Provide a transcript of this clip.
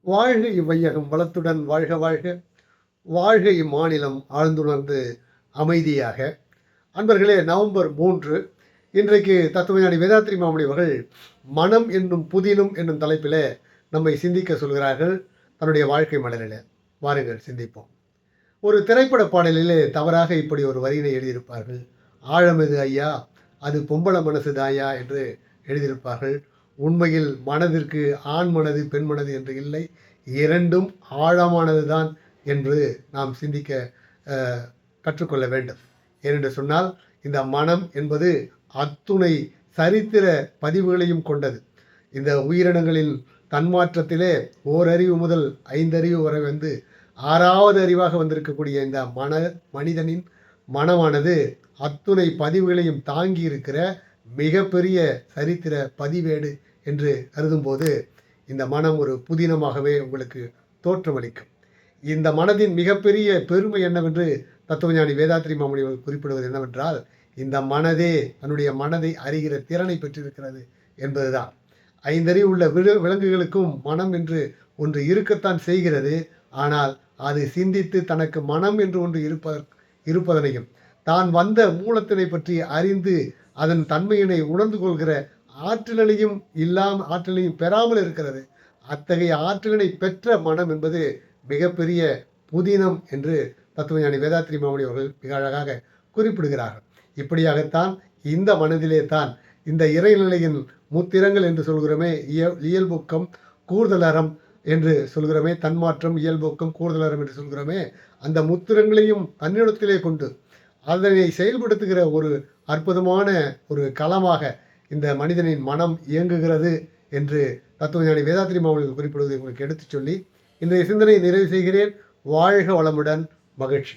வாழ்க இவ்வையகம் வளத்துடன் வாழ்க வாழ்க. வாழ்க இம்மாநிலம் ஆழ்ந்துணர்ந்து அமைதியாக. அன்பர்களே நவம்பர் மூன்று. இன்றைக்கு தத்துவஞானி வேதாத்ரி மாமணி அவர்கள் மனம் என்னும் புதினும் என்னும் தலைப்பில் நம்மை சிந்திக்க சொல்கிறார்கள். தன்னுடைய வாழ்க்கை மலரில் வாருங்கள் சிந்திப்போம். ஒரு திரைப்பட பாடலிலே தவறாக இப்படி ஒரு வரியினை எழுதியிருப்பார்கள். ஆழமெது ஐயா அது பொம்பள மனசு தாயா என்று எழுதியிருப்பார்கள். உண்மையில் மனதிற்கு ஆண் மனது பெண் மனது என்று இல்லை. இரண்டும் ஆழமானது தான் என்று நாம் சிந்திக்க கற்றுக்கொள்ள வேண்டும். ஏனென்று சொன்னால் இந்த மனம் என்பது அத்துணை சரித்திர பதிவுகளையும் கொண்டது. இந்த உயிரினங்களின் தன்மாற்றத்திலே ஓரறிவு முதல் ஐந்தறிவு வரை வந்து ஆறாவது அறிவாக வந்திருக்கக்கூடிய இந்த மன மனிதனின் மனமானது அத்துணை பதிவுகளையும் தாங்கி இருக்கிற மிகப்பெரிய சரித்திர பதிவேடு என்று கருதும்போது இந்த மனம் ஒரு புதினமாகவே உங்களுக்கு தோற்றமளிக்கும். இந்த மனதின் மிகப்பெரிய பெருமை என்னவென்று தத்துவஞானி வேதாத்திரி மாமணி குறிப்பிடுவது என்னவென்றால் இந்த மனதே தன்னுடைய மனதை அறிகிற திறனை பெற்றிருக்கிறது என்பதுதான். ஐந்தறிவு உள்ள விலு விலங்குகளுக்கும் மனம் என்று ஒன்று இருக்கத்தான் செய்கிறது. ஆனால் அது சிந்தித்து தனக்கு மனம் என்று ஒன்று இருப்பதற்கு இருப்பதனையும் தான் வந்த மூலத்தினை பற்றி அறிந்து அதன் தன்மையினை உணர்ந்து கொள்கிற ஆற்றலையும் இல்லாமல் ஆற்றலையும் பெறாமல் இருக்கிறது. அத்தகைய ஆற்றலினை பெற்ற மனம் என்பது மிகப்பெரிய புதினம் என்று தத்துவஞானி வேதாத்ரி மாமணி அவர்கள் மிக அழகாக குறிப்பிடுகிறார்கள். இப்படியாகத்தான் இந்த மனதிலே தான் இந்த இறைநிலையின் முத்திரங்கள் என்று சொல்கிறோமே இயல் இயல்புக்கம் கூடுதலறம் என்று சொல்கிறோமே தன்மாற்றம் இயல்புக்கம் கூடுதலறம் என்று சொல்கிறோமே அந்த முத்திரங்களையும் தன்னிடத்திலே கொண்டு அதனை செயல்படுத்துகிற ஒரு அற்புதமான ஒரு களமாக இந்த மனிதனின் மனம் இயங்குகிறது என்று தத்துவஞானி வேதாத்திரி மாவட்டத்தில் குறிப்பிடுவதை உங்களுக்கு எடுத்துச் சொல்லி இன்றைய சிந்தனையை நிறைவு செய்கிறேன். வாழ்க வளமுடன் மகிழ்ச்சி.